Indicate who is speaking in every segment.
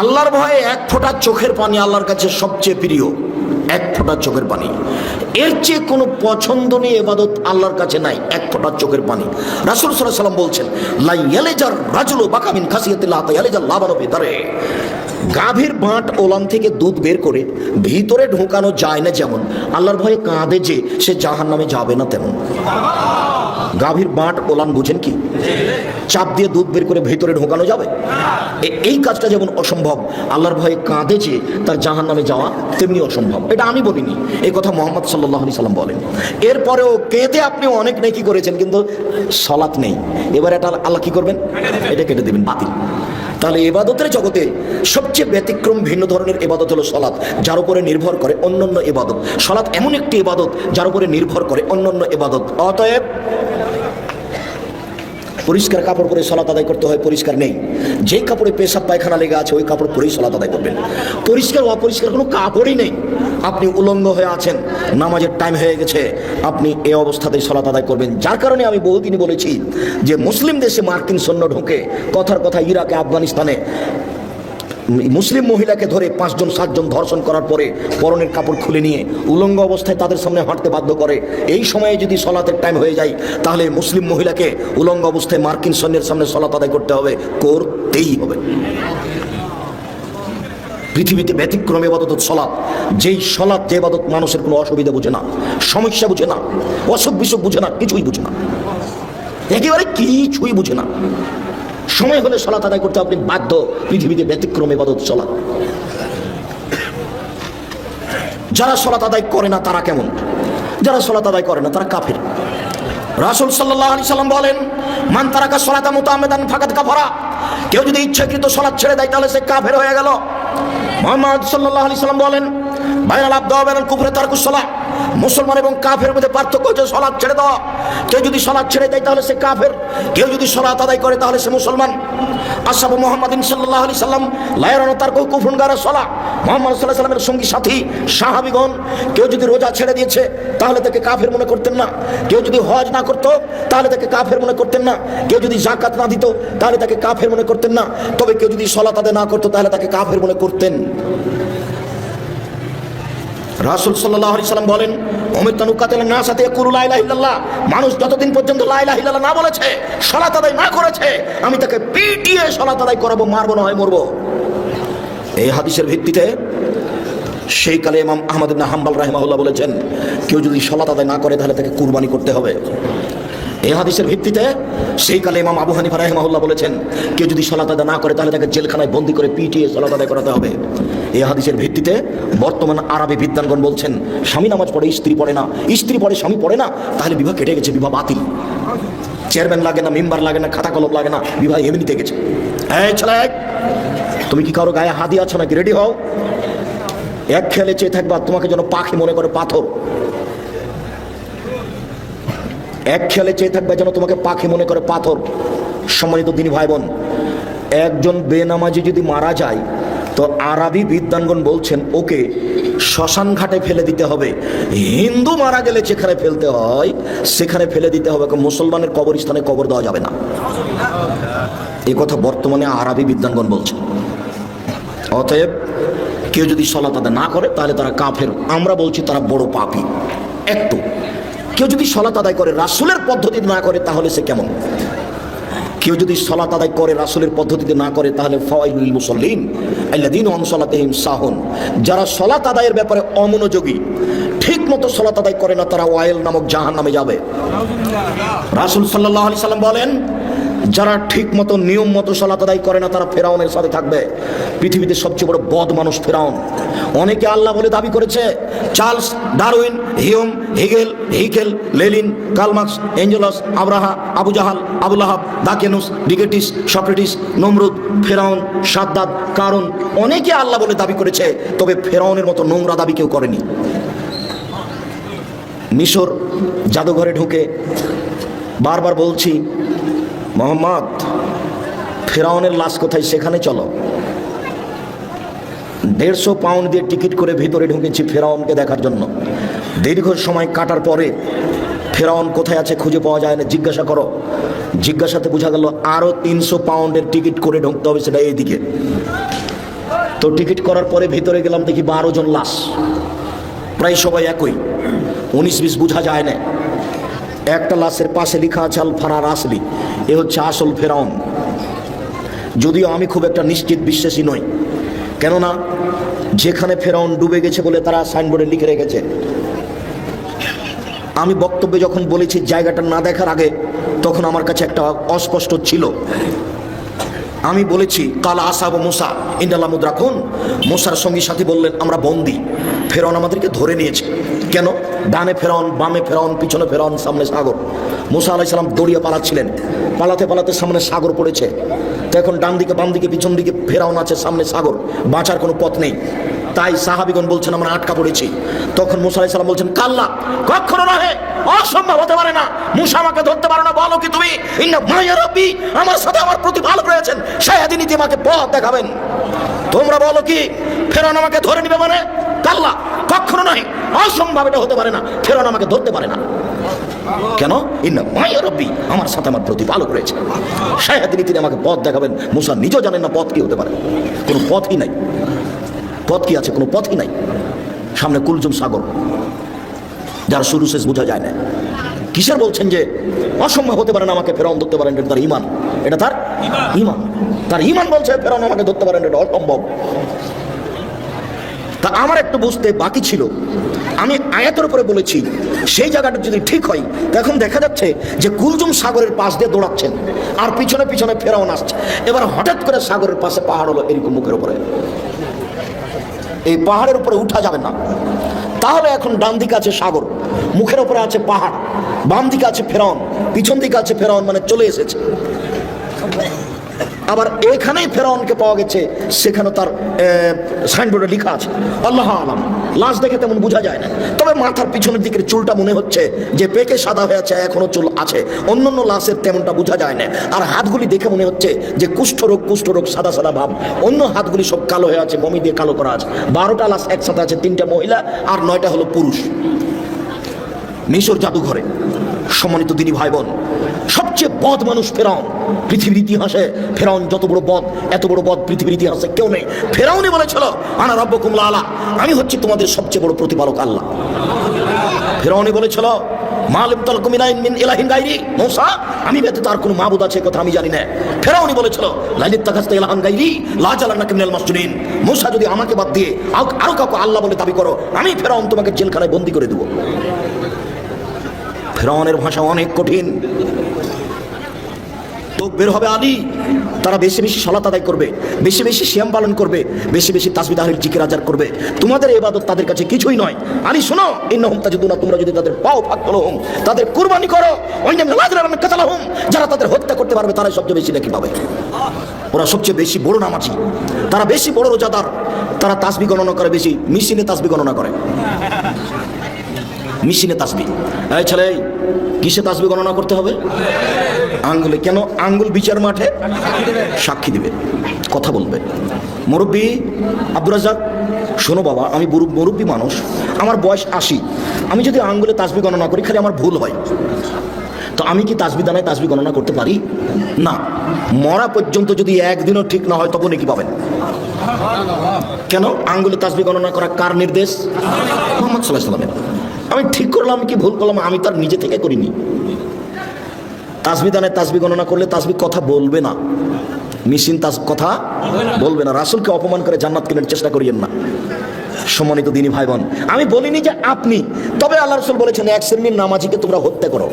Speaker 1: আল্লাহর ভয়ে এক ফোঁটা চোখের পানি আল্লাহর কাছে সবচেয়ে প্রিয়। এক ফোঁটা চোখের পানি। এর চেয়ে কোনো পছন্দ পছন্দনীয় এবাদত আল্লাহর কাছে নাই, এক ফোঁটা চোখের পানি। রাসুল সাল্লাম বলছেন, লাই ইয়ালেজার রাজুলো বাকামিন খাসিয়াতিল্লাহ গাভীর বাঁট ওলান থেকে দুধ বের করে ভিতরে ঢোকানো যায় না যেমন, আল্লাহর ভয়ে কাঁদে যে সে জাহান নামে যাবে না তেমন। গাভীর বাঁট ওলান বুঝেন কি? চাপ দিয়ে দুধ বের করে ভেতরে ঢোকানো যাবে? এই কাজটা যেমন অসম্ভব, আল্লাহর ভয়ে কাঁদে যে তার জাহান নামে যাওয়া তেমনি অসম্ভব। এটা আমি বলিনি এই কথা মোহাম্মদ সাল্লাহ আলি সাল্লাম বলেন। এরপরেও কেঁদে আপনি অনেক নেকি করেছেন, কিন্তু সলাৎ নেই। এবার এটা আল্লাহ কি করবেন? এটা কেটে দেবেন, বাতিল। তাহলে এবাদতের জগতে সবচেয়ে ব্যতিক্রম ভিন্ন ধরনের এবাদত হলো সলাদ যার উপরে নির্ভর করে অন্যান্য এবাদত সলাদ এমন একটি এবাদত যার উপরে নির্ভর করে অন্যান্য এবাদত অতএব পরিষ্কার কাপড় পরে সলাত আদায় করতে হয়, পরিষ্কার নেই। যে কাপড়ে পেশাব, পায়খানা লেগে আছে, ওই কাপড় পরেই সলাত আদায় করবেন। পরিষ্কার অপরিষ্কার কোনো কাপড়ই নেই। আপনি উলঙ্গ হয়ে আছেন, নামাজের টাইম হয়ে গেছে, আপনি এ অবস্থাতেই সলাত আদায় করবেন। যার কারণে আমি বহুদিনই বলেছি যে মুসলিম দেশে মার্কিন সৈন্য ঢুকে, কথার কথা ইরাকে, আফগানিস্তানে, মুসলিম মহিলাকে ধরে পাঁচজন, সাতজন ধর্ষণ করার পরে পরনের কাপড় খুলে নিয়ে উলঙ্গ অবস্থায় তাদের সামনে হাঁটতে বাধ্য করে। এই সময়ে যদি সলাতের টাইম হয়ে যায়, তাহলে মুসলিম মহিলাকে উলঙ্গ অবস্থায় মার্কিন সৈন্যের সামনে সলাত আদায় করতে হবে, করতেই হবে। পৃথিবীতে ব্যতিক্রম এবাদত সলাৎ। যেই সলাৎ, যে এবাদত মানুষের কোনো অসুবিধা বুঝে না, সমস্যা বুঝে না, অসুখ বিসুখ বুঝে না, কিছুই বুঝে না। একেবারে কিছুই বুঝে না। সময় হলে সলাত আদায় করতে আপনি বাধ্য পৃথিবীতে ব্যতিক্রম এবাদত সলাৎ। যারা সলাত আদায় করে না, তারা কেমন? যারা সলাত আদায় করে না, তারা কাফের। রাসুল সাল্লাম বলেন, মান তারাকা সলাতা মতো আমেদান ফাঁকাত কাফারা। কেউ যদি ইচ্ছাকৃত সলাৎ ছেড়ে দেয়, তাহলে সে কাফের হয়ে গেল। মোহাম্মদ সাল্লাহ আলি সাল্লাম বলেন বাইরাল আব্দ বেনাল তার তারকুসলা মুসলমান এবং কাফের মধ্যে পার্থক্য হচ্ছে সলাৎ ছেড়ে দেওয়া কেউ যদি সলাৎ ছেড়ে দেয় তাহলে সে কাফের। কেউ যদি সলাৎ আদায় করে তাহলে সে মুসলমান। আসাবু মোহাম্মদিন সাল্লাহ আলি সাল্লাম লায়রানো তার কুফুন গারা সলা মোহাম্মদ সাল্লাহ সাল্লামের সঙ্গী সাথী, সাহাবিগণ, কেউ যদি রোজা ছেড়ে দিয়েছে তাহলে তাকে কাফের মনে করতেন না। কেউ যদি হজ না করতো তাহলে তাকে কাফের মনে করতেন না। কেউ যদি জাকাত না দিত তাহলে তাকে কাফের মনে করতেন না। তবে কেউ যদি সলাত আদায় না করতো তাহলে তাকে কাফের মনে করতেন। রাসুল সাল্লাম বলেন অমিত না সাথে কুরু মানুষ যতদিন পর্যন্ত লাইলা ইল্লাল্লাহ না বলেছে, সলাত আদায় না করেছে, আমি তাকে পিটিয়ে সলাত আদায় করাবো, মারবো না হয় মরবো। এই হাদিসের ভিত্তিতে সেই কালে আমাদের ইবনে হাম্বাল রাহিমাহুল্লাহ বলেছেন, কেউ যদি সলাত আদায় না করে তাহলে তাকে কুরবানি করতে হবে। এই হাদিসের ভিত্তিতে সেই কালে ইমাম আবু হানিফা রাহিমাহুল্লাহ বলেছেন, কেউ যদি সলাত আদায় না করে তাহলে তাকে জেলখানায় বন্দি করে পিটিয়ে সলাত আদায় করাতে হবে। এই হাদিসের ভিত্তিতে বর্তমান আরবি বিদ্যানগণ বলছেন, স্বামী নামাজ পড়ে, স্ত্রী পড়ে না। স্ত্রী পড়ে, স্বামী পড়ে না? তাহলে বিবাহ কেটে গেছে, বিবাহ বাতিল। চেয়ারম্যান লাগে না, মেম্বার লাগে না, খাতা কলম লাগে না, বিবাহ এমনিতে গেছে। ছেলে, তুমি কি কারও গায়ে হাতি আছো নাকি? রেডি হও। এক খেলে চেয়ে থাকবা, তোমাকে যেন পাখি মনে করে পাথর। এক খেলে চেয়ে থাকবে যেন তোমাকে পাখি মনে করে পাথর। সম্মানিত দিনী ভাই বোন একজন বেনামাজি যদি মারা যায়, তো আরবি বিদ্যানগণ বলছেন, ওকে শ্মশান ঘাটে ফেলে দিতে হবে। হিন্দু মারা গেলে যেখানে ফেলতে হয়, সেখানে ফেলে দিতে হবে। মুসলমানের কবরস্থানে কবর দেওয়া যাবে না। এই কথা বর্তমানে আরবি বিদ্যানগণ বলছে অতএব কেউ যদি সলাত আদায় না করে, তাহলে তারা কাফের। আমরা বলছি তারা বড় পাপী। কেউ যদি সলাত আদায় করে রাসুলের পদ্ধতিতে না করে, তাহলে সে কেমন? কেউ যদি সলাত আদায় করে রাসুলের পদ্ধতিতে না করে, তাহলে ফওয়াইল মুসল্লিন আল্লাদিন অনসলাতেহিম সাহন। যারা সলাত আদায়ের ব্যাপারে অমনোযোগী ঠিক মতো সলাত আদায় করে না, তারা ওয়াইল নামক জাহান নামে যাবে। রাসুল সাল্লাহ আলি সাল্লাম বলেন যারা ঠিক মতো নিয়ম মতো সলাত করে না, তারা ফেরাউনের সাথে থাকবে। পৃথিবীতে সবচেয়ে বড় বদ মানুষ ফেরাউন। অনেকে আল্লাহ বলে দাবি করেছে, Charles Darwin Hume Hegel, Haeckel, Lenin Karl Marx Engels, Abraha, Abu Jahl, Abu Lahab, দাকেনুস ডিগেটিস সক্রেটিস, নমরুদ, ফেরাউন, সাদ্দাদ কারণ অনেকে আল্লাহ বলে দাবি করেছে, তবে ফেরাউনের মতো নোংরা দাবি কেউ করেনি। মিশর জাদুঘরে ঢুকে বারবার বলছি মোহাম্মদ, ফেরাউনের লাশ কোথায়? সেখানে চলো। দেড়শো পাউন্ড দিয়ে টিকিট করে ভিতরে ঢুকেছি ফেরাউনকে দেখার জন্য। দীর্ঘ সময় কাটার পরে ফেরাউন কোথায় আছে খুঁজে পাওয়া যায় না। জিজ্ঞাসা করো। জিজ্ঞাসাতে বোঝা গেল আরও তিনশো পাউন্ডের টিকিট করে ঢুকতে হবে সেটা এইদিকে। তো টিকিট করার পরে ভিতরে গেলাম দেখি বারো জন লাশ। প্রায় সবাই একই। উনিশ বিশ বোঝা যায় না। একটা লাশের পাশে লেখা আছে, আল ফারার আসলি এ হচ্ছে আসল ফেরাউন। যদিও আমি খুব একটা নিশ্চিত বিশ্বাসী নই, কেননা যেখানে ফেরাউন ডুবে গেছে বলে তারা সাইনবোর্ডে লিখে রেখেছে। আমি বক্তব্যে যখন বলেছি জায়গাটা না দেখার আগে, তখন আমার কাছে একটা অস্পষ্ট ছিল। আমি বলেছি, কাল আসাব মোসা ইন্দাল্লা মুদ্রাকুন। মোসার সঙ্গী সাথী বললেন, আমরা বন্দি। ফেরন আমাদেরকে ধরে নিয়েছে। কেন? ডানে ফেরন বামে ফেরন পিছনে ফেরন সামনে সাগর। মুসা আলাইসালাম দড়িয়ে পালাচ্ছিলেন। পালাতে পালাতে সামনে সাগর পড়েছে। তো এখন ডান দিকে, বাম দিকে, পিছন দিকে ফেরাউন আছে, সামনে সাগর। বাঁচার কোনো পথ নেই। তাই সাহাবিগণ বলছেন, আমরা আটকা পড়েছি। তখন মুসা আলাইহিস সালাম বলছেন, কাল্লা, কখনো নহে, অসম্ভব হতে পারে না। মুসা আমাকে ধরতে পারো না, বলো কি তুমি? আমার সাথে আমার প্রতি ভালো রয়েছেন। শায়াদিন ইতি আমাকে পথ দেখাবেন। তোমরা বলো কি ফেরন আমাকে ধরে নিবে মানে? কাল্লা কখনো নয় অসম্ভব এটা হতে পারে না। ফেরন আমাকে ধরতে পারে না। কেন? মায়া রব্বি, আমার সাথে আমার প্রতি ভালো রয়েছে। শায়াদিন তিনি আমাকে পথ দেখাবেন। মুসা নিজেও জানেন না পথ কি হতে পারে। কোনো পথই নাই। পথ কি আছে? কোনো পথই নাই। সামনে কুলজুম সাগর। যার শুরু শেষ বোঝা যায় না। কিসের বলছেন যে অসম্ভব হতে পারেন আমাকে ফেরাউন ধরতে পারেন? এটা তার ইমান এটা তার ইমান তার ইমান বলছে ফেরাউন আমাকে ধরতে পারেন। এটা অসম্ভব। তা আমার একটু বুঝতে বাকি ছিল। আমি আয়াতের উপরে বলেছি, সেই জায়গাটা যদি ঠিক হয় তখন দেখা যাচ্ছে যে কুলজুম সাগরের পাশ দিয়ে দৌড়াচ্ছেন, আর পিছনে পিছনে ফেরাউন আসছে। এবার হঠাৎ করে সাগরের পাশে পাহাড় হলো এরকম মুখের উপরে। এই পাহাড়ের উপরে উঠা যাবে না। তাহলে এখন ডান দিকে আছে সাগর, মুখের উপরে আছে পাহাড়, বাম দিকে আছে ফেরাউন, পিছন দিকে আছে ফেরাউন মানে চলে এসেছে। আবার এখানেই ফেরাউনকে পাওয়া গেছে সেখানে তার সাইনবোর্ডে লেখা আছে। আল্লাহ আলাম। লাশ দেখে তেমন বোঝা যায় না। তবে মাথার পিছনের দিকের চুলটা মনে হচ্ছে যে পেকে সাদা হয়ে আছে, এখনও চুল আছে। অন্যান্য লাশের তেমনটা বোঝা যায় না। আর হাতগুলি দেখে মনে হচ্ছে যে কুষ্ঠরোগ কুষ্ঠরোগ সাদা সাদা ভাব। অন্য হাতগুলি সব কালো হয়ে আছে বমি দিয়ে কালো করা আছে। বারোটা লাশ একসাথে আছে, তিনটা মহিলা আর নয়টা হলো পুরুষ। মিশর জাদুঘরে সম্মানিত দিনী ভাই বোন সবচেয়ে বদ মানুষ ফেরাউন। পৃথিবীর ইতিহাসে ফেরাউন যত বড় বদ, এত বড় বদ পৃথিবীর ইতিহাসে কেউ নেই। ফেরাউনই বলেছিল, আনা রব্য কুমলা আলা আমি হচ্ছি তোমাদের সবচেয়ে বড় প্রতিপালক আল্লাহ। ফেরাউনি বলেছিল মালিম তাল কুমিনাইন মিন ইলাহিন গাইরি। মৌসা, আমি বেতে তার কোনো মাবুদ আছে কথা আমি জানি না। ফেরাউনি বলেছিল লাইলিত তাকাস্তা ইলাহান গাইরি, লা জালান্না কিমিনাল মাসজুনিন মৌসা, যদি আমাকে বাদ দিয়ে আরও কাউকে আল্লাহ বলে দাবি করো, আমি ফেরাউন তোমাকে জেলখানায় বন্দি করে দেবো। ফেরাউনের ভাষা অনেক কঠিন। তো বের হবে আলী তারা বেশি বেশি সলাত আদায় করবে, বেশি বেশি শ্যাম পালন করবে, বেশি বেশি তাসবিদাহের জিকির আজার করবে। তোমাদের এবাদত তাদের কাছে কিছুই নয়। আলী শোনো ইন্ন হুম তাজিদুনা, তোমরা যদি তাদের পাও ফাঁক করো হুম তাদের কুরবানি করো নামে কাতালা হুম যারা তাদের হত্যা করতে পারবে, তারাই সবচেয়ে বেশি নাকি পাবে। ওরা সবচেয়ে বেশি বড় নামাজি। তারা বেশি বড় রোজাদার। তারা তাসবি গণনা করে, বেশি মেশিনে তাসবি গণনা করে। মেশিনে তাসবি এই ছেলে, কিসে তাসবি গণনা করতে হবে? আঙ্গুলে। কেন আঙ্গুল বিচার মাঠে? সাক্ষী দিবে। কথা বলবে। মুরব্বী আব্দুর রাজাক শোনো বাবা, আমি মুরব্বী মানুষ। আমার বয়স আশি। আমি যদি আঙ্গুলে তাসবি গণনা করি, খালি আমার ভুল হয়। তো আমি কি তাসবি দানায় তাসবি গণনা করতে পারি? না। মরা পর্যন্ত যদি একদিনও ঠিক না হয় তখন কি পাবেন? কেন? আঙ্গুলে তাসবি গণনা করা কার নির্দেশ? মোহাম্মদ সাল্লাহ সাল্লামের আমি ঠিক করলাম কি ভুল করলাম আমি তার নিজে থেকে করিনি। তাসবি দানে তাসবি গণনা করলে তাসবি কথা বলবে না। মিশিন তাস কথা বলবে না। রাসুলকে অপমান করে জান্নাত কেনার চেষ্টা করিয়েন না। সম্মানিত দিনী ভাই বোন আমি বলিনি যে আপনি, তবে আল্লাহ রসুল বলেছেন, এক শ্রেণির নামাজিকে তোমরা হত্যা করো।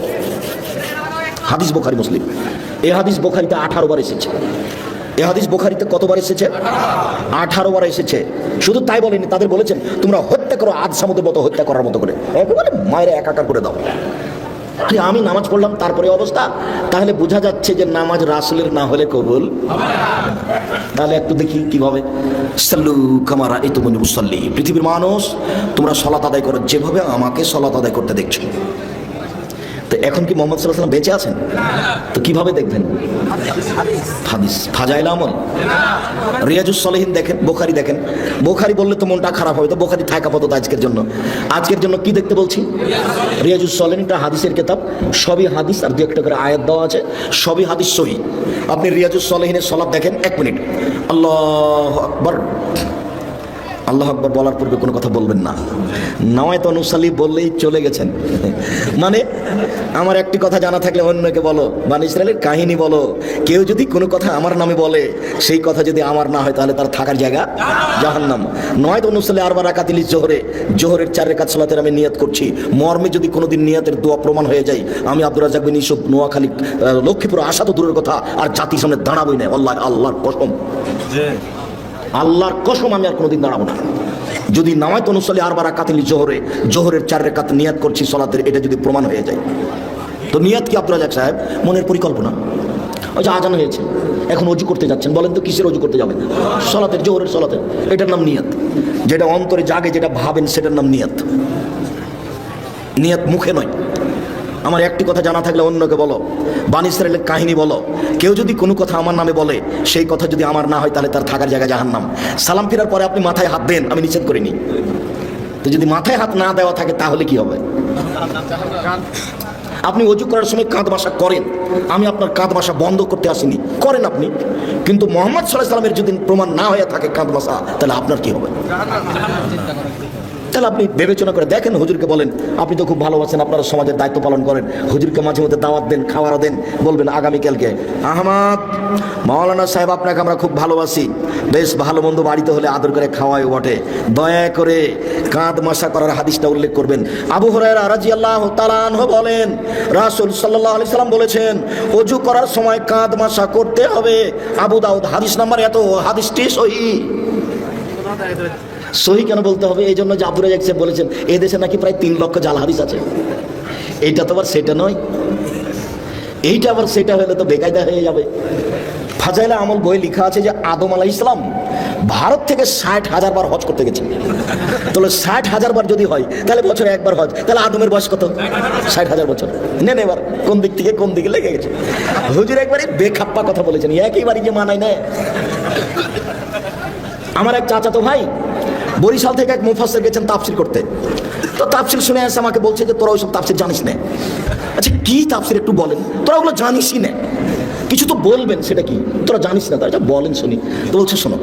Speaker 1: হাদিস বোখারি, মুসলিম। এ হাদিস বোখারিতে আঠারো বার এসেছে। এ হাদিস বোখারিতে কতবার এসেছে? আঠারো বার এসেছে। শুধু তাই বলেনি, তাদের বলেছেন, তোমরা হত্যা করো আজ সামুদের মতো হত্যা করার মতো করে। একেবারে মায়ের একাকার করে দাও। আমি নামাজ পড়লাম, তারপরে অবস্থা? তাহলে বোঝা যাচ্ছে যে নামাজ রাসুলের না হলে কবুল তাহলে একটু দেখি কীভাবে। সাল্লু কামারা এই তো মুসল্লি। পৃথিবীর মানুষ, তোমরা সলাত আদায় করো। যেভাবে আমাকে সলাত আদায় করতে দেখছ। তো এখন কি মোহাম্মদ সাল্লাহ সাল্লাম বেঁচে আছেন? তো কীভাবে দেখবেন? হাদিস। ফাজাইল আমল। রিয়াজুস সলেহিন দেখেন, বোখারি দেখেন। বোখারি বললে তো মনটা খারাপ হবে, তো বোখারি থাকা পদ্ধত আজকের জন্য। আজকের জন্য কি দেখতে বলছি? রিয়াজুস সলেহিনটা হাদিসের কেতাব, সবই হাদিস আর দু একটা করে আয়াত দেওয়া আছে, সবই হাদিস সহি। আপনি রিয়াজুস সলেহিনের সলাপ দেখেন, এক মিনিট। আল্লাহ আকবর। আল্লাহ আকবর বলার পূর্বে কোনো কথা বলবেন না। নওয়ায়ত অনুসালি বললেই চলে গেছেন। মানে আমার একটি কথা জানা থাকলে অন্যকে বলো বান ইসরায়েলের কাহিনী বলো। কেউ যদি কোনো কথা আমার নামে বলে, সেই কথা যদি আমার না হয়, তাহলে তার থাকার জায়গা জাহান্নাম। নয় অনুসালে আরবার রাকাতিলি জোহরে, জোহরের চার রেখাত সালাতের আমি নিয়াত করছি। মর্মে যদি কোনোদিন নিয়াতের দোয়া প্রমাণ হয়ে যায়, আমি আব্দুর রাজাক বিন ইসুফ নোয়াখালী লক্ষ্মীপুর আসা তো দূরের কথা, আর জাতির সামনে দাঁড়াবই না। আল্লাহ আল্লাহর কসম। আল্লাহর কসম আমি আর কোনোদিন দাঁড়াবো না। যদি নামায় অনুসালে আর বারা কাতিলি জোহরে, জোহরের চার রেখাত নিয়াত করছি সলাতের, এটা যদি প্রমাণ হয়ে যায়। তো নিয়াত কি আব্দুল রাজাক সাহেব? মনের পরিকল্পনা। ওই যে আজান হয়েছে, এখন অজু করতে যাচ্ছেন। বলেন তো কিসের অজু করতে যাবেন? সলাতের, জোহরের সলাতের। এটার নাম নিয়াত। যেটা অন্তরে জাগে, যেটা ভাবেন, সেটার নাম নিয়াত। নিয়াত মুখে নয়। আমার একটি কথা জানা থাকলে অন্যকে বলো। বান কাহিনী বলো। কেউ যদি কোনো কথা আমার নামে বলে, সেই কথা যদি আমার না হয়, তাহলে তার থাকার জায়গা জাহান্নাম। সালাম ফিরার পরে আপনি মাথায় হাত দেন, আমি নিষেধ করিনি। তো যদি মাথায় হাত না দেওয়া থাকে, তাহলে কি হবে? আপনি অজু করার সময় কাঁধ বাসা করেন। আমি আপনার কাঁধ বাসা বন্ধ করতে আসিনি। করেন আপনি। কিন্তু মোহাম্মদ সাল্লাহ সাল্লামের যদি প্রমাণ না হয়ে থাকে কাঁধ বাসা, তাহলে আপনার কি হবে? তাহলে আপনি বিবেচনা করে দেখেন, হুজুরকে বলেন, আপনি তো খুব ভালোবাসেন, আপনারা সমাজের দায়িত্ব পালন করেন। হুজুরকে মাঝে মধ্যে দাওয়াত দেন, খাওয়ারও দেন, বলবেন আগামীকালকে। আহমদ, মাওলানা সাহেব, আপনাকে আমরা খুব ভালোবাসি। বেশ ভালো মন্দ বাড়িতে হলে আদর করে খাওয়ায় বটে। দয়া করে কাঁধ মাসা করার হাদিসটা উল্লেখ করবেন। আবু হরাইরা বলেন, রাসূল সাল্লাম বলেছেন অজু করার সময় কাঁধ মাসা করতে হবে। আবু দাউদ, হাদিস নাম্বার এত, হাদিসটি সহি। সহি কেন বলতে হবে? এই জন্য যে আব্দুর বলেছেন এই দেশে নাকি প্রায় তিন লক্ষ জাল হাদিস আছে। এইটা তো আবার সেটা নয়। এইটা আবার সেটা হলে তো বেকায়দা হয়ে যাবে। ফাজাইলা আমল বই লেখা আছে যে আদম আলাহ ইসলাম ভারত থেকে ষাট হাজার বার হজ করতে গেছে। তাহলে ষাট হাজার বার যদি হয়, তাহলে বছরে একবার হজ। তাহলে আদমের বয়স কত? ষাট হাজার বছর। নেন এবার, কোন দিক থেকে কোন দিকে লেগে গেছে? হুজুর একবারে বেখাপ্পা কথা বলেছেন একইবারই যে মানায় নেয় আমার এক চাচা তো ভাই বরিশাল থেকে এক মুফাসের গেছেন তাফসির করতে। তো তাফসির শুনে এসে আমাকে বলছে যে, তোরা ওইসব তাফসির জানিস না। আচ্ছা কি তাফসির একটু বলেন? তোরা ওগুলো জানিসই না। কিছু তো বলবেন, সেটা কি? তোরা জানিস না। তারা বলেন শুনি। তো বলছে, শোনো।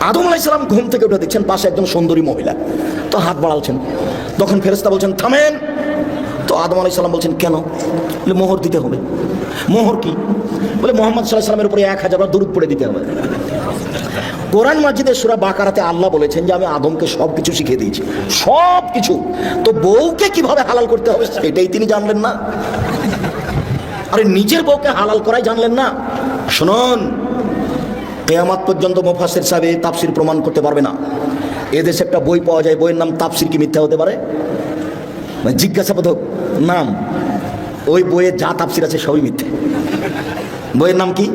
Speaker 1: আদম আলাইসালাম ঘুম থেকে উঠে দেখছেন পাশে একজন সুন্দরী মহিলা। তো হাত বাড়ালছেন। তখন ফেরেস্তা বলছেন, থামেন। তো আদম আলাইসালাম বলছেন, কেন? মোহর দিতে হবে। মোহর কি? বলে, মোহাম্মদ সাল্লাহ সাল্লামের উপরে এক হাজার দূরত পড়ে দিতে হবে। কোরআন মাজিদের সুরা বাকারাতে আল্লাহ বলেছেন যে আমি আদমকে সব কিছু শিখিয়ে দিয়েছি। সব কিছু তো বউকে কীভাবে হালাল করতে হবে সেটাই তিনি জানলেন না। আরে নিজের বউকে হালাল করাই জানলেন না। শুনুন, কেয়ামাত পর্যন্ত মোফাসের সাহেব তাপসির প্রমাণ করতে পারবে না। এদেশে একটা বই পাওয়া যায়, বইয়ের নাম তাপসির কি মিথ্যা হতে পারে? জিজ্ঞাসাবোধক নাম, ওই বইয়ে যা তাপসির আছে সবই মিথ্যে। বইয়ের নাম কি?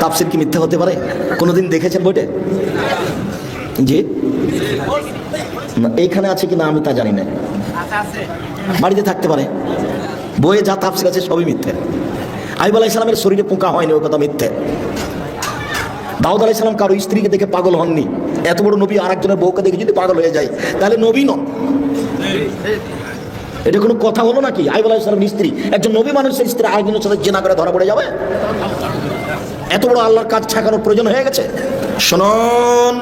Speaker 1: তাফসির কি মিথ্যা হতে পারে? কোনোদিন দেখেছেন বইটা? জি। এইখানে আছে কি না আমি তা জানি না। বাড়িতে থাকতে পারে। বইয়ে যা তাফসির আছে সবই মিথ্যে। আইব আলাহ ইসলামের শরীরে পোকা হয়নি ওই কথা মিথ্যে। দাউদ আলাহ ইসলাম কারও স্ত্রীকে দেখে পাগল হননি। এত বড় নবী আর একজনের বউকে দেখে যদি পাগল হয়ে যায়, তাহলে নবী নন। এটা কোনো কথা হলো নাকি? আইব আলাহ ইসলামের স্ত্রী। একজন নবী মানুষের স্ত্রী আরেকজনের সাথে জেনা করে ধরা পড়ে যাবে? এত বড় আল্লাহর কাজ ছাকানোর প্রয়োজন হয়ে গেছে? শুনুন,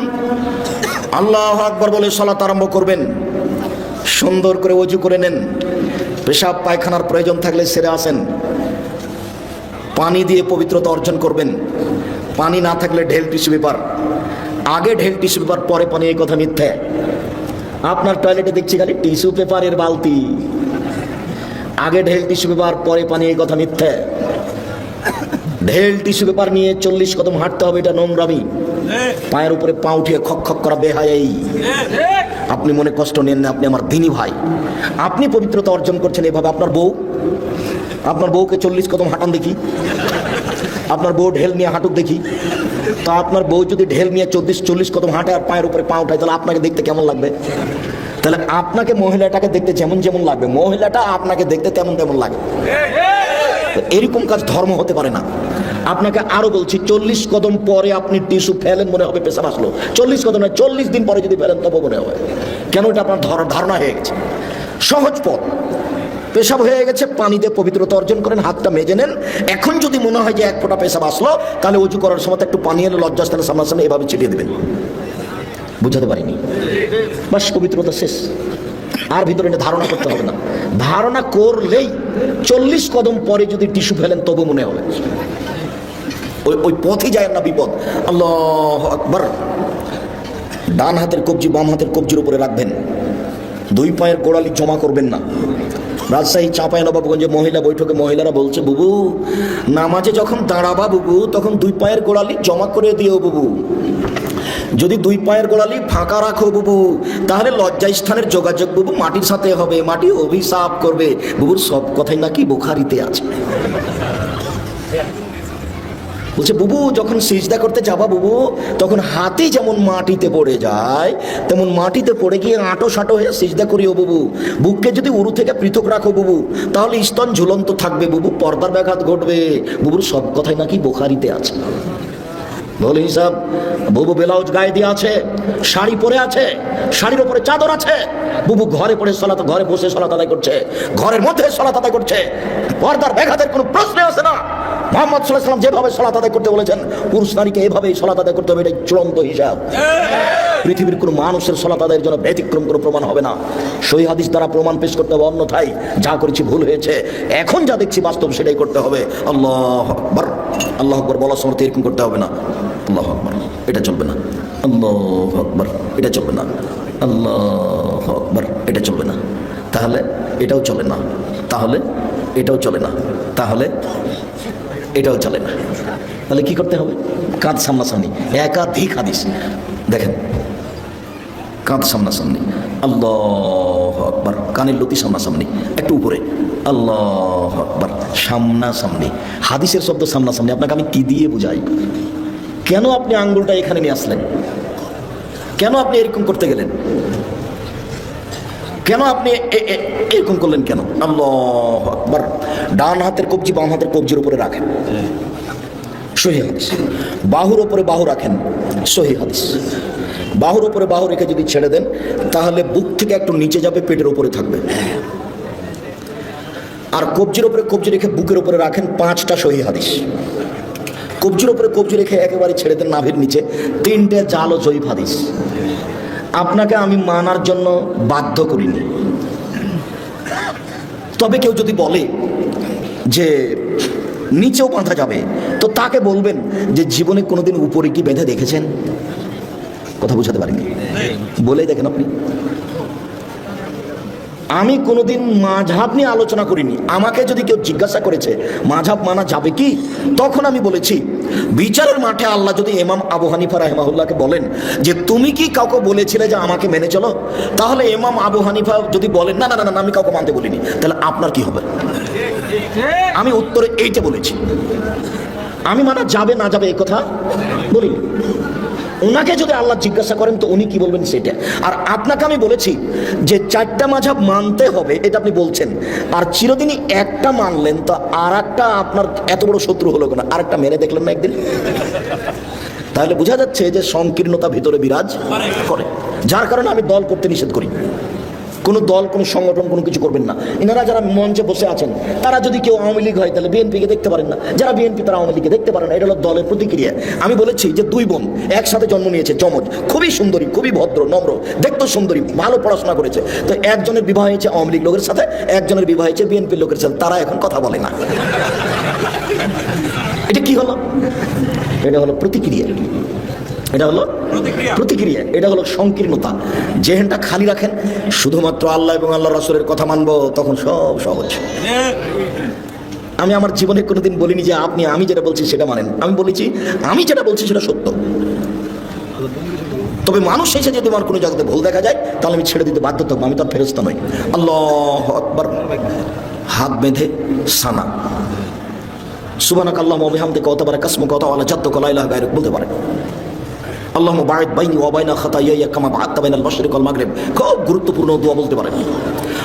Speaker 1: আল্লাহ আকবর বলে সলাত আরম্ভ করবেন। সুন্দর করে অজু করে নেন। পেশাব, পায়খানার প্রয়োজন থাকলে সেরে আসেন। পানি দিয়ে পবিত্রতা অর্জন করবেন। পানি না থাকলে ঢেল টিস্যু পেপার। আগে ঢেল টিস্যু পেপার, পরে পানি, এই কথা মিথ্যে। আপনার টয়লেটে দেখছি খালি টিস্যু পেপারের বালতি। আগে ঢেল টিস্যু পেপার পরে পানি, এই কথা মিথ্যে। ঢেল টিস্যু পেপার নিয়ে চল্লিশ কদম হাঁটতে হবে, এটা নোংরামি। পায়ের উপরে পা উঠিয়ে খক খক করা বেহাই আপনি মনে কষ্ট নেন না, আপনি আমার দিনী ভাই। আপনি পবিত্রতা অর্জন করছেন এভাবে, আপনার বউ? আপনার বউকে চল্লিশ কদম হাঁটান দেখি। আপনার বউ ঢেল নিয়ে হাঁটুক দেখি। তা আপনার বউ যদি ঢেল নিয়ে চল্লিশ চল্লিশ কদম হাঁটে আর পায়ের উপরে পা উঠায়, তাহলে আপনাকে দেখতে কেমন লাগবে? তাহলে আপনাকে মহিলাটাকে দেখতে যেমন যেমন লাগবে, মহিলাটা আপনাকে দেখতে তেমন তেমন লাগে। এরকম কাজ ধর্ম হতে পারে না। আপনাকে আরও বলছি, চল্লিশ কদম পরে আপনি টিস্যু ফেলেন মনে হবে, পেশাব আসলো। চল্লিশ কদম নয়, চল্লিশ দিন পরে যদি ফেলেন, তবে মনে হবে। কেন এটা আপনার ধর- ধারণা হয়ে গেছে? সহজ পথ। পেশাব হয়ে গেছে, পানিতে পবিত্রতা অর্জন করেন, হাতটা মেজে নেন। এখন যদি মনে হয় যে এক ফোঁটা পেশাব আসলো, তাহলে উঁচু করার সময় একটু পানি এলে লজ্জাস্থানের সামনাসামনি এভাবে ছিটিয়ে দেবেন। বুঝাতে পারিনি। বাস, পবিত্রতা শেষ। আর ভিতরে এটা ধারণা করতে হবে না। ধারণা করলেই চল্লিশ কদম পরে যদি টিস্যু ফেলেন, তবু মনে হবে। ওই ওই পথে যায় না বিপদ। আল্লাহ আকবর। ডান হাতের কবজি, বাম হাতের কবজির উপরে রাখবেন। দুই পায়ের গোড়ালি জমা করবেন না। রাজশাহী চাঁপাইনবাবগঞ্জে মহিলা বৈঠকে মহিলারা বলছে, বুবু, নামাজে যখন দাঁড়াবা বুবু, তখন দুই পায়ের গোড়ালি জমা করে দিও বুবু। যদি দুই পায়ের গোড়ালি ফাঁকা রাখো বুবু, তাহলে লজ্জা স্থানের যোগাযোগ বুবু মাটির সাথে হবে, মাটি অভিশাপ করবে। বুবুর সব কথাই নাকি বোখারিতে আছে। বলছে, বুবু, যখন সিজদা করতে যাবা বুবু, তখন হাতে যেমন মাটিতে পড়ে যায়, তেমন মাটিতে পড়ে গিয়ে আঁটো সাঁটো হয়ে সিজদা করিও বুবু। বুককে যদি উরু থেকে পৃথক রাখো বুবু, তাহলে স্তন ঝুলন্ত থাকবে বুবু, পর্দার ব্যাঘাত ঘটবে। বুবুর সব কথাই নাকি বোখারিতে আছে। বলে, হিসাব, বুবু ব্লাউজ গায়ে দিয়ে আছে, শাড়ি পরে আছে, শাড়ির উপরে চাদর আছে। বুবু ঘরে পড়ে সলাত, ঘরে বসে সলাত আদায় করছে, ঘরের মধ্যে সলাত আদায় করছে। পর্দার ব্যাঘাতের কোনো প্রশ্ন আসে না। মোহাম্মদ সাল্লাহ যেভাবে সলাত আদায় করতে বলেছেন, পুরুষ নারীকে এভাবেই সলাত আদায় করতে হবে, এটাই চূড়ান্ত হিসাব। পৃথিবীর কোনো মানুষের সলাত আদায়ের জন্য ব্যতিক্রম কোনো প্রমাণ হবে না। সই হাদিস দ্বারা প্রমাণ পেশ করতে হবে, অন্যথায় যা করেছি ভুল হয়েছে, এখন যা দেখছি বাস্তব সেটাই করতে হবে। আল্লাহ আল্লাহ আকবর বলার সময় এরকম করতে হবে না। আল্লাহ আকবর। এটা চলবে না। আল্লাহ আকবর। এটা চলবে না। আল্লাহ আকবর। এটা চলবে না। তাহলে এটাও চলে না। তাহলে এটাও চলে না। তাহলে এটাও চলে না। তাহলে কি করতে হবে? কাঁধ সামনাসামনি। একাধিক হাদিস। দেখেন। কাঁধ সামনাসামনি। আল্লাহ আকবার। কানের লতি সামনাসামনি। একটু উপরে। আল্লাহ আকবার, সামনাসামনি। হাদিসের শব্দ সামনাসামনি, আপনাকে আমি কি দিয়ে বুঝাই? কেন আপনি আঙ্গুলটা এখানে নিয়ে আসলেন? কেন আপনি এরকম করতে গেলেন? কেন আপনি এরকম করলেন কেন? আল্লাহ আকবার। ডান হাতের কবজি বাম হাতের কবজির উপরে রাখেন। সহি হাদিস। বাহুর ওপরে বাহু রাখেন। সহি হাদিস। বাহুর ওপরে বাহু রেখে যদি ছেড়ে দেন, তাহলে বুক থেকে একটু নিচে যাবে, পেটের ওপরে থাকবে। আর কবজির ওপরে কবজি রেখে বুকের ওপরে রাখেন পাঁচটা সহি হাদিস। কবজির ওপরে কবজি রেখে একেবারে ছেড়ে দেন নাভির নিচে, তিনটে জাল ও জয়ীফ হাদিস। আপনাকে আমি মানার জন্য বাধ্য করিনি। তবে কেউ যদি বলে যে নিচেও বাঁধা যাবে, তো তাকে বলবেন যে জীবনে কোনোদিন উপরে কি বেঁধে দেখেছেন? কথা বুঝাতে পারিনি বলেই দেখেন আপনি। আমি কোনোদিন মাঝাব নিয়ে আলোচনা করিনি। আমাকে যদি কেউ জিজ্ঞাসা করেছে মাঝাব মানা যাবে কি? তখন আমি বলেছি, বিচারের মাঠে আল্লাহ যদি এমাম আবু হানিফা রাহমাহুল্লাহকে বলেন যে, তুমি কি কাউকে বলেছিলে যে আমাকে মেনে চলো? তাহলে এমাম আবু হানিফা যদি বলেন, না না না না আমি কাউকে মানতে বলিনি। তাহলে আপনার কি হবে? আমি উত্তরে এইটা বলেছি। আমি মানা যাবে, না যাবে এই কথা বলিনি। ওনাকে যদি আল্লাহ জিজ্ঞাসা করেন, তো উনি কি বলবেন সেটা। আর আপনাকে আমি বলেছি যে চারটা মাঝাব মানতে হবে, এটা আপনি বলছেন। আর চিরদিনই একটা মানলেন, তো আর একটা আপনার এত বড় শত্রু হলো কেন? আর একটা মেরে দেখলেন না একদিন? তাহলে বোঝা যাচ্ছে যে সংকীর্ণতা ভিতরে বিরাজ করে। যার কারণে আমি দল করতে নিষেধ করি। কোনো দল, কোনো সংগঠন, কোনো কিছু করবেন না। এনারা যারা মঞ্চে বসে আছেন, তারা যদি কেউ আওয়ামী লীগ হয়, তাহলে বিএনপিকে দেখতে পারেন না। যারা বিএনপি, তারা আওয়ামী লীগকে দেখতে পারেন না। এটা হলো দলের প্রতিক্রিয়া। আমি বলেছি যে দুই বোন একসাথে জন্ম নিয়েছে চমচ খুবই সুন্দরী, খুবই ভদ্র, নম্র দেখতে সুন্দরী, ভালো পড়াশোনা করেছে। তো একজনের বিবাহ হয়েছে আওয়ামী লীগ লোকের সাথে, একজনের বিবাহ হয়েছে বিএনপির লোকের সাথে। তারা এখন কথা বলে না। এটা কি হলো? এটা হলো প্রতিক্রিয়া। এটা হলো প্রতিক্রিয়া। এটা হলো সংকীর্ণতা। জেহেনটা খালি রাখেন শুধুমাত্র আল্লাহ এবং আল্লাহ রসুলের কথা মানবো তখন সব সহজ। আমি আমার জীবনে কোনোদিন বলিনি যে আপনি আমি যেটা বলছি সেটা মানেন। আমি বলেছি আমি যেটা বলছি সেটা সত্য। তবে মানুষ এসে যদি আমার কোনো জায়গাতে ভুল দেখা যায় তাহলে আমি ছেড়ে দিতে বাধ্য থাকব আমি তার ফেরস্ত নই। আল্লাহ আকবর। হাত বেঁধে সানা। সুবানাক আল্লাহ মবিহামদে কত পারে কাসমু কত আলা চাত্ত কলাইলা গায়রক বলতে পারে আল্লাহ বায়দ বাইনি ওয়াবাইনা খাতাইয়া কামা বাহাত্তা বাইনাল মাশরিক আল মাগরিব। খুব গুরুত্বপূর্ণ দোয়া বলতে পারেন।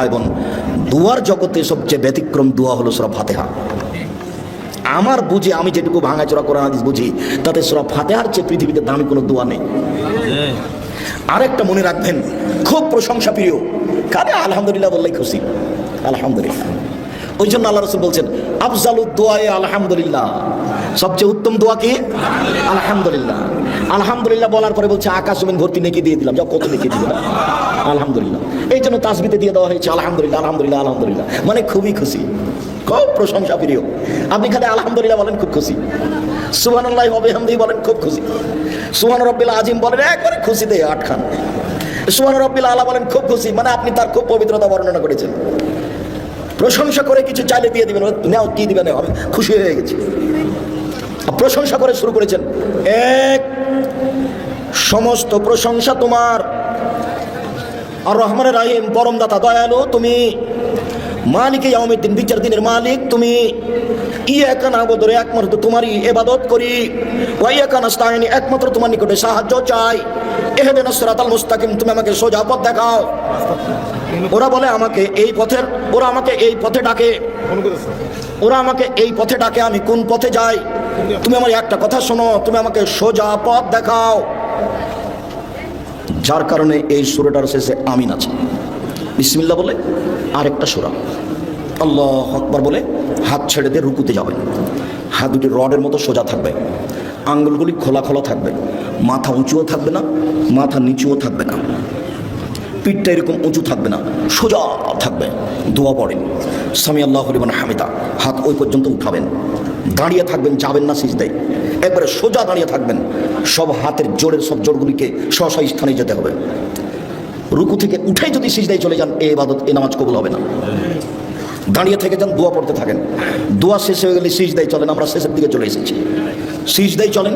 Speaker 1: ভাই বোন দুয়ার জগতে সবচেয়ে ব্যতিক্রম দোয়া হলো সুরা ফাতেহা। আমার বুঝে, আমি যেটুকু ভাঙাচোরা কোরআন হাদিস বুঝি, তাতে সুরা ফাতেহার চেয়ে পৃথিবীতে দামি কোনো দোয়া নেই। আরেকটা মনে রাখবেন, খুব প্রশংসা প্রিয় কারে আলহামদুলিল্লাহ বললেই খুশি। আলহামদুলিল্লাহ। ওই জন্য আল্লাহ রসুল বলছেন আফজালু দোয়ায়ে আলহামদুলিল্লাহ। সবচেয়ে উত্তম দোয়া কি? আলহামদুলিল্লাহ। আলহামদুলিল্লাহ বলার পরে বলছে, আকাশ জমিন ভর্তি নেকি দিয়ে দিলাম। যাও, কত নেকি দিলাম আলহামদুলিল্লাহ। এই জন্য তাসবিতে দিয়ে দেওয়া হয়েছে, আলহামদুলিল্লাহ আলহামদুলিল্লাহ আলহামদুলিল্লাহ। মানে খুবই খুশি। খুব প্রশংসা প্রিয়। আপনি খালি আলহামদুলিল্লাহ বলেন, খুব খুশি। সুহান আল্লাহ হামদি বলেন, খুব খুশি। সুহান রব্বিল আজিম বলেন, একবারে খুশিতে আটখান। সুহান রব্বিল আলা বলেন, খুব খুশি। মানে আপনি তার খুব পবিত্রতা বর্ণনা করেছেন। প্রশংসা করে কিছু চাইলে দিয়ে দিবেন নেও কি দিবেন আমি খুশি হয়ে গেছি। প্রশংসা করে শুরু করেছেন। এক, সমস্ত প্রশংসা তোমার। আর রহমানের রাহিম পরম দাতা দয়ালু, তুমি মালিক ইয়াউমিদ্দিন, বিচার দিনের মালিক, তুমি ইয়াকা নাবুদুরে একমাত্র তোমারই এবাদত করি। ওয়া ইয়াকা নাস্তাইনি একমাত্র তোমার নিকটে সাহায্য চাই। ইহদিনাস সিরাতাল মুস্তাকিম, তুমি আমাকে সোজা পথ দেখাও। ওরা বলে আমাকে এই পথের, ওরা আমাকে এই পথে ডাকে। ওরা আমাকে এই পথে ডাকে, আমি কোন পথে যাই? তুমি আমার একটা কথা শোনো, তুমি আমাকে সোজা পথ দেখাও। যার কারণে এই সুরাটার শেষে আমিন আছে। বিসমিল্লা বলে আরেকটা সুরা। আল্লাহ আকবার বলে হাত ছেড়ে দিয়ে রুকুতে যাবেন হাত দুটি রডের মতো সোজা থাকবে। আঙ্গুলগুলি খোলা খোলা থাকবে। মাথা উঁচুও থাকবে না, মাথা নিচুও থাকবে না। পিঠটা এরকম উঁচু থাকবে না, সোজা থাকবে। দোয়া পড়েন। সামি আল্লাহ হরিমান হামিদা, হাত ওই পর্যন্ত উঠাবেন। দাঁড়িয়ে থাকবেন, যাবেন না সিজদায়। একবারে সোজা দাঁড়িয়ে থাকবেন। সব হাতের জোরের সব জোরগুলিকে স্ব স্থানে যেতে হবে। রুকু থেকে উঠে যদি সিজদায় চলে যান, এ ইবাদত, এ নামাজ কবুল হবে না। দাঁড়িয়ে থেকে যান, দোয়া পড়তে থাকেন। দোয়া শেষ হয়ে গেলে সিজদায় চলেন, আমরা শেষের দিকে চলে এসেছি। সিজদায় চলেন।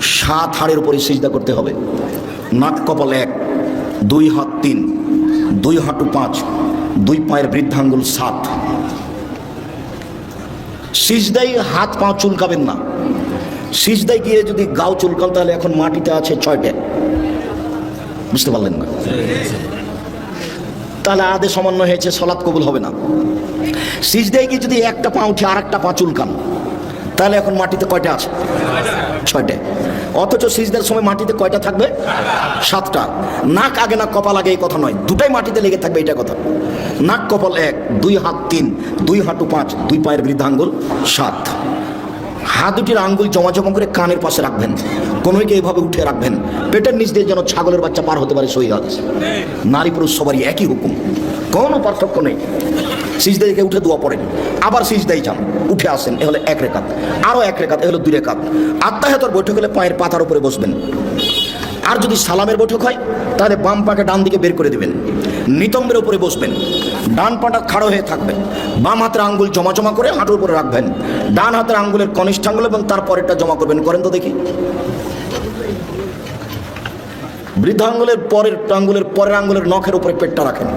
Speaker 1: সাত হাড়ের উপরে সিজদা করতে হবে। নাক কপাল এক। দুই হাত তিন, দুই হাঁটু পাঁচ, দুই পায়ের বৃদ্ধাঙ্গুল সাত। সিজদাই হাত পা চুলকাবেন না। সিজদাই গিয়ে যদি গাও চুলকান, তাহলে এখন মাটিতে আছে ছয়টা। বুঝতে পারলেন না? তাহলে আদে সমন্বয় হয়েছে, সলাৎ কবুল হবে না। সিজদাই গিয়ে যদি একটা পা উঠে আর একটা পা চুলকান, তাহলে এখন মাটিতে কয়টা আছে? ছয়টা অথচ সিজদার সময় মাটিতে কয়টা থাকবে? সাতটা। নাক আগে না কপাল আগে এই কথা নয়। দুটাই মাটিতে লেগে থাকবে এটা কথা। নাক কপাল এক, দুই হাত তিন, দুই হাঁটু পাঁচ, দুই পায়ের বৃদ্ধাঙ্গুল সাত। হাত দুটির আঙ্গুল জমা জমা করে কানের পাশে রাখবেন। কোনোকে এইভাবে উঠে রাখবেন। পেটের নিচ দিয়ে যেন ছাগলের বাচ্চা পার হতে পারে সহি নারী পুরুষ সবারই একই হুকুম। কোনো পার্থক্য নেই। সিজদাই থেকে উঠে দোয়া পড়েন। আবার সিজদাই যান, উঠে আসেন, এ হলো এক রেখাত। আরও এক রেখাত, এ হলো দুই রেখাত। আত্মাহেতর বৈঠক হলে পায়ের পাতার উপরে বসবেন। আর যদি সালামের বৈঠক হয়, তাহলে বাম পাকে ডান দিকে বের করে দিবেন। নিতম্বের উপরে বসবেন। ডান পাটা খাড়ো হয়ে থাকবেন। বাম হাতের আঙ্গুল জমা জমা করে হাঁটুর উপরে রাখবেন। ডান হাতের আঙ্গুলের কনিষ্ঠ আঙ্গুল এবং তার পরেরটা জমা করবেন। করেন তো দেখি। বৃদ্ধাঙ্গুলের পরের আঙ্গুলের পরের আঙ্গুলের নখের উপরে পেটটা রাখেন।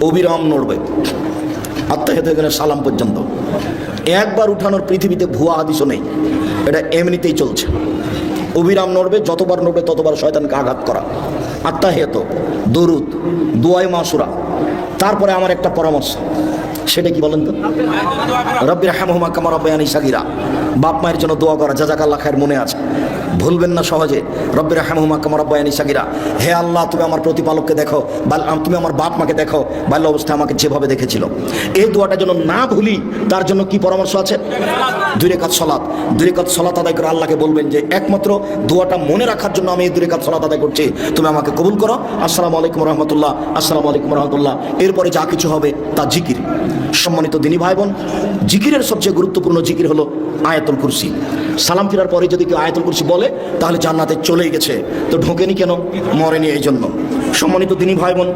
Speaker 1: অবিরাম নড়বে। হয়ে গেলে সালাম পর্যন্ত। একবার উঠানোর পৃথিবীতে ভুয়া হাদিসও নেই। এটা এমনিতেই চলছে। অবিরাম নড়বে, যতবার নড়বে ততবার শয়তানকে আঘাত করা। আত্মাহেত দরুদ, দোয়াই মাসুরা। তারপরে আমার একটা পরামর্শ। সেটা কি বলেন তো? রব্বির হামহুমা কামা রব্বায়ানি সাগিরা। বাপ মায়ের জন্য দোয়া করা। জাজাক আল্লাহ খায়ের মনে আছে। ভুলবেন না সহজে। রব্বির হামহুমা কামা রব্বায়ানি সাগিরা। হে আল্লাহ, তুমি আমার প্রতিপালককে দেখো। বা তুমি আমার বাপ মাকে দেখো। বাল্য অবস্থায় আমাকে যেভাবে দেখেছিল। এই দোয়াটা যেন না ভুলি, তার জন্য কি পরামর্শ আছে? দুই রেখাত সলাৎ। দুই রেখাত সলাৎ আদায় করে আল্লাহকে বলবেন যে, একমাত্র দোয়াটা মনে রাখার জন্য আমি এই দুই রেখাত সলাৎ আদায় করছি। তুমি আমাকে কবুল করো। আসসালামু আলাইকুম রহমতুল্লাহ। আসসালামু আলাইকুম রহমতুল্লাহ। এরপরে যা কিছু হবে তা জিকির। সম্মানিত দিনী ভাই বোন, জিকিরের সবচেয়ে গুরুত্বপূর্ণ জিকির হলো আয়াতুল কুরসি। সালাম ফেরার পরে যদি কেউ আয়াতুল কুরসি বলে, তাহলে জান্নাতে চলেই গেছে। তো ঢোকেনি কেন? মরেনি এই জন্য। সম্মানিত দিনী ভাই বোন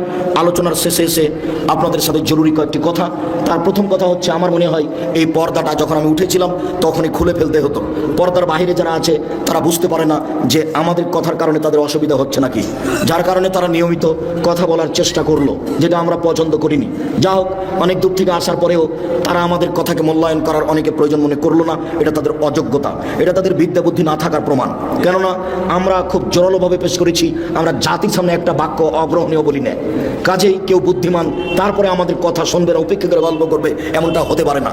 Speaker 1: আলোচনার শেষে এসে আপনাদের সাথে জরুরি কয়েকটি কথা। তার প্রথম কথা হচ্ছে, আমার মনে হয় এই পর্দাটা যখন আমি উঠেছিলাম, তখনই খুলে ফেলতে হতো। পর্দার বাইরে যারা আছে, তারা বুঝতে পারে না যে আমাদের কথার কারণে তাদের অসুবিধা হচ্ছে নাকি। যার কারণে তারা নিয়মিত কথা বলার চেষ্টা করল, যেটা আমরা পছন্দ করিনি। যা হোক, অনেক দূর থেকে আসার পরেও তারা আমাদের কথাকে মূল্যায়ন করার অনেকে প্রয়োজন মনে করল না, এটা তাদের অযোগ্যতা। এটা তাদের বিদ্যা বুদ্ধি না থাকার প্রমাণ। কেননা আমরা খুব জোরালোভাবে পেশ করেছি, আমরা জাতির সামনে একটা বাক্য অগ্রহণীয় বলি না। কাজেই কেউ বুদ্ধিমান, তারপরে আমাদের কথা শুনবে না, উপেক্ষা করে গল্প করবে, এমনটা হতে পারে না।